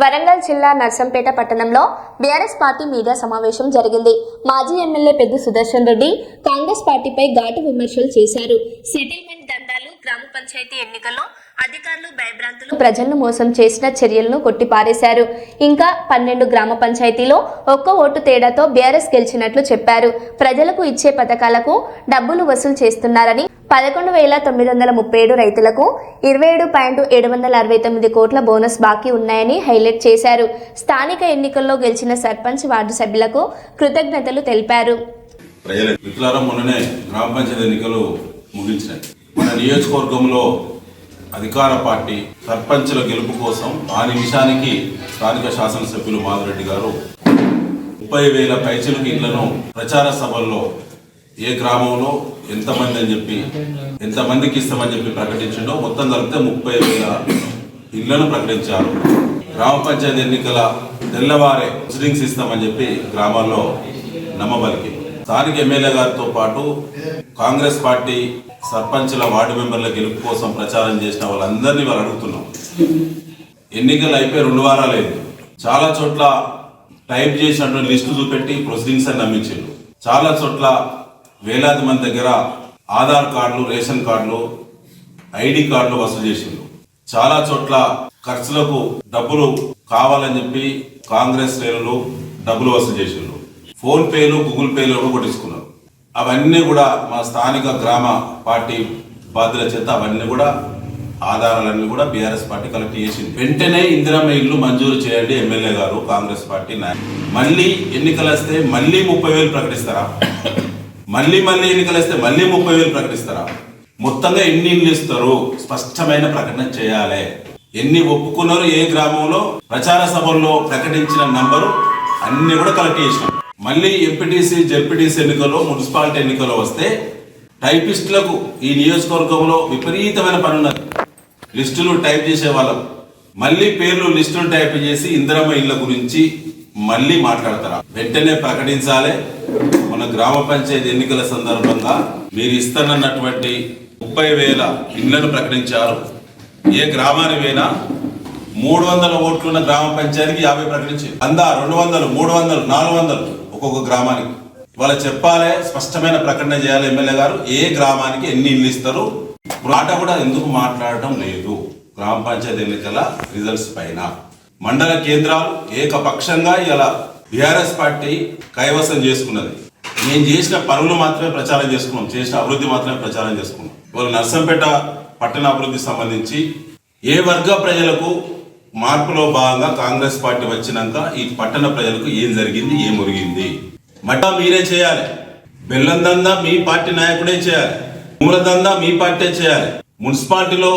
వరంగల్ జిల్లా నర్సంపేట పట్టణంలో BRS party media సమావేశం జరిగింది. మాజీ ఎమ్మెల్యే పెద్ద సుదర్శన్ రెడ్డి కాంగ్రెస్ పార్టీపై ఘాటు విమర్శలు చేశారు. సెటిల్మెంట్ దందాలు గ్రామ పంచాయతీ ఎన్నికల్లో అధికారులు భయభ్రాంతులు ప్రజలను మోసం చేసిన చర్యలను కొట్టిపారేశారు. ఇంకా పన్నెండు గ్రామ పంచాయతీలో ఒక్క ఓటు తేడాతో బీఆర్ఎస్ గెలిచినట్లు చెప్పారు. ప్రజలకు ఇచ్చే పథకాలకు డబ్బులు వసూలు చేస్తున్నారని పదకొండు వేల తొమ్మిది వందల ముప్పై ఏడు రైతులకు ఇరవై ఏడు పాయింట్ ఏడు వందల అరవై తొమ్మిది కోట్ల బోనస్ బాకీ ఉన్నాయని హైలైట్ చేశారు. స్థానిక ఎన్నికల్లో గెలిచిన సర్పంచ్ వార్డు సభ్యులకు కృతజ్ఞతలు తెలిపారు. మొన్ననే గ్రామ పంచాయతీ ఎన్నికలు ముగించినాయి. మన నియోజకవర్గంలో అధికార పార్టీ సర్పంచుల గెలుపు కోసం ఆ నిమిషానికి స్థానిక శాసనసభ్యులు మాధురెడ్డి గారు ముప్పై వేల పైచలకు ఇళ్ళను ప్రచార సభల్లో ఏ గ్రామంలో ఎంతమంది అని చెప్పి ఎంతమందికి ఇస్తామని చెప్పి ప్రకటించిండో మొత్తం కలిపితే ముప్పై వేల ఇళ్ళను ప్రకటించారు. గ్రామ పంచాయతీ ఎన్నికల తెల్లవారే ప్రొసీడింగ్స్ ఇస్తామని చెప్పి గ్రామాల్లో నమ్మబలికి. స్థానిక ఎమ్మెల్యే గారితో పాటు కాంగ్రెస్ పార్టీ సర్పంచ్ల వార్డు మెంబర్ల గెలుపు కోసం ప్రచారం చేసిన వాళ్ళందరినీ వాళ్ళు అడుగుతున్నాం. ఎన్నికలు అయిపోయి రెండు వారాలు చాలా చోట్ల టైప్ చేసినటువంటి లిస్టు చూపెట్టి ప్రొసీడింగ్స్ అని నమ్మించారు చాలా చోట్ల వేలాది మంది దగ్గర ఆధార్ కార్డులు రేషన్ కార్డులు ఐడి కార్డులు వసూలు చేసిండ్రు. చాలా చోట్ల ఖర్చులకు డబ్బులు కావాలని చెప్పి కాంగ్రెస్ శ్రేణులు డబ్బులు వసూలు చేసిండ్రు. ఫోన్ పేలు గూగుల్ పేలు కూడా కొట్టించుకున్నారు? అవన్నీ కూడా మా స్థానిక గ్రామ పార్టీ బాధ్యుల చేత అవన్నీ కూడా ఆధారాలన్నీ కూడా బీఆర్ఎస్ పార్టీ కలెక్ట్ చేసింది. వెంటనే ఇందిరమ్మ ఇల్లు మంజూరు చేయండి ఎమ్మెల్యే గారు కాంగ్రెస్ పార్టీ నాయకులు. మళ్ళీ ఎన్నికలు వస్తే మళ్ళీ ముప్పై వేలు ప్రకటిస్తారా? మళ్ళీ మళ్ళీ ఎన్నికలు వస్తే మళ్ళీ ముప్పై వేలు ప్రకటిస్తారా? మొత్తంగా ఎన్ని ఇల్లు ఇస్తారు? స్పష్టమైన ప్రకటన చేయాలి. ఎన్ని ఒప్పుకున్నారు ఏ గ్రామంలో? ప్రచార సభల్లో ప్రకటించిన నంబరు అన్ని కూడా కలెక్ట్ చేసినాం. మళ్ళీ ఎంపీటీసీ జెడ్పీటీసీ ఎన్నికల్లో మున్సిపాలిటీ ఎన్నికల్లో వస్తే టైపిస్టులకు ఈ నియోజకవర్గంలో విపరీతమైన పని ఉన్నది. లిస్టులు టైప్ చేసే వాళ్ళం. మళ్ళీ పేర్లు లిస్టులు టైప్ చేసి ఇందిరమ్మ ఇళ్ళ గురించి మళ్ళీ మాట్లాడతారా? వెంటనే ప్రకటించాలి. గ్రామ పంచాయతీ ఎన్నికల సందర్భంగా మీరు ఇస్తానన్నటువంటి ముప్పై వేల ఇళ్ళను ప్రకటించారు. ఏ గ్రామానికి పోయినా మూడు వందల ఓట్లున్న గ్రామ పంచాయతీకి యాభై ప్రకటించారు వంద రెండు వందలు మూడు వందలు నాలుగు వందలు ఒక్కొక్క గ్రామానికి. వాళ్ళ చెప్పాలి స్పష్టమైన ప్రకటన చేయాలి ఎమ్మెల్యే గారు ఏ గ్రామానికి ఎన్ని ఇల్లు ఇస్తారు? మాట కూడా ఎందుకు మాట్లాడటం లేదు? గ్రామ పంచాయతీ ఎన్నికల రిజల్ట్స్ పైన. మండల కేంద్రాలు ఏకపక్షంగా ఇలా బీఆర్ఎస్ పార్టీ కైవసం చేసుకున్నది. మేము చేసిన పనులు మాత్రమే ప్రచారం చేసుకున్నాం. చేసిన అభివృద్ధి మాత్రమే ప్రచారం చేసుకున్నాం. ఇవాళ నర్సంపేట పట్టణ అభివృద్ధికి సంబంధించి ఏ వర్గ ప్రజలకు మార్పులో భాగంగా కాంగ్రెస్ పార్టీ వచ్చినాక ఈ పట్టణ ప్రజలకు ఏం జరిగింది ఏం మురిగింది? మటా మీరే చేయాలి. బెల్లం దందా మీ పార్టీ నాయకుడే చేయాలి. భూముల దందా మీ పార్టీ చేయాలి. మున్సిపాలిటీలో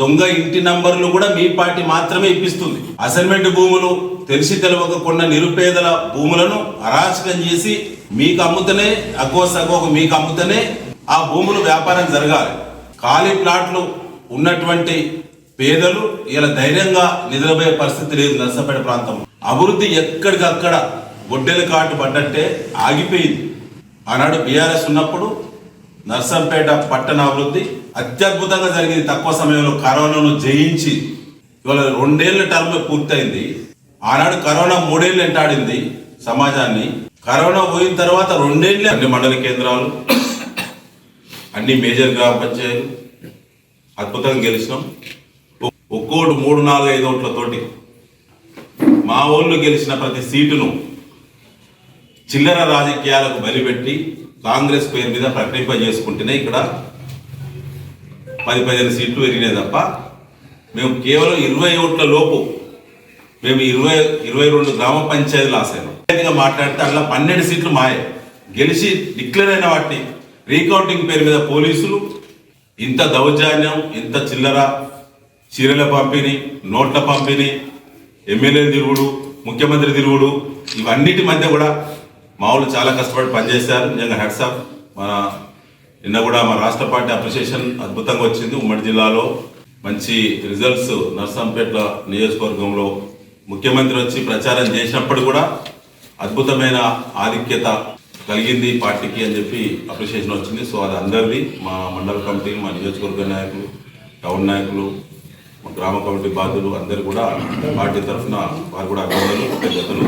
దొంగ ఇంటి నంబర్లు కూడా మీ పార్టీ మాత్రమే ఇప్పిస్తుంది. అసైన్మెంట్ భూములు తెలిసి తెలవక కొన్న నిరుపేదల భూములను అరాచకం చేసి మీకు అమ్ముతనే అగ్గో సగోకు మీకు అమ్ముతనే ఆ భూములు వ్యాపారం జరగాలి. ఖాళీ ప్లాట్లు ఉన్నటువంటి పేదలు ఇలా ధైర్యంగా నిద్రపోయే పరిస్థితి లేదు నర్సంపేట ప్రాంతం. అభివృద్ధి ఎక్కడికక్కడ గొడ్డెల కాటు పడ్డట్టే ఆగిపోయింది. ఆనాడు బీఆర్ఎస్ ఉన్నప్పుడు నర్సంపేట పట్టణ అభివృద్ధి అత్యద్భుతంగా జరిగింది. తక్కువ సమయంలో కరోనాను జయించి ఇవాళ రెండేళ్ళ టర్మ్ పూర్తయింది. ఆనాడు కరోనా మూడేళ్ళు ఎంటాడింది సమాజాన్ని. కరోనా పోయిన తర్వాత రెండేళ్ళు అన్ని మండల కేంద్రాలు అన్ని మేజర్ గ్రామ పంచాయతీలు అద్భుతంగా గెలిచినాం. ఒ- ఒక్కోటి మూడు నాలుగు ఐదు ఓట్లతోటి మా ఊళ్ళు గెలిచిన ప్రతి సీటును చిల్లర రాజకీయాలకు బలిపెట్టి కాంగ్రెస్ పేరు మీద ప్రకటింపజేసుకుంటేనే ఇక్కడ పది పదిహేను సీట్లు పెరిగినాయి తప్ప మేము కేవలం ఇరవై ఓట్ల లోపు మేము ఇరవై ఇరవై రెండు గ్రామ పంచాయతీలు ఆశాను మాట్లాడితే అలా పన్నెండు సీట్లు మాయే. గెలిచి డిక్లేర్ అయిన వాటిని. రీకౌంటింగ్ పేరు మీద పోలీసులు ఇంత దౌర్జన్యం ఇంత చిల్లర చీరల పంపిణీ నోట్ల పంపిణీ ఎమ్మెల్యే తిరుగుడు ముఖ్యమంత్రి తిరుగుడు ఇవన్నిటి మధ్య కూడా మా చాలా కష్టపడి పనిచేశారు. నిజంగా హెడ్సాప్ మన నిన్న కూడా మా రాష్ట్ర పార్టీ అప్రిషియేషన్ అద్భుతంగా వచ్చింది. ఉమ్మడి జిల్లాలో మంచి రిజల్ట్స్ నర్సంపేట నియోజకవర్గంలో ముఖ్యమంత్రి వచ్చి ప్రచారం చేసినప్పుడు కూడా అద్భుతమైన ఆధిక్యత కలిగింది పార్టీకి అని చెప్పి అప్రిషియేషన్ వచ్చింది. సో అది అందరిది. మా మండల కమిటీ మా నియోజకవర్గ నాయకులు టౌన్ నాయకులు మా గ్రామ కమిటీ బాధ్యులు అందరు కూడా పార్టీ తరఫున వారు కూడా అభినందనలు కృతజ్ఞతలు.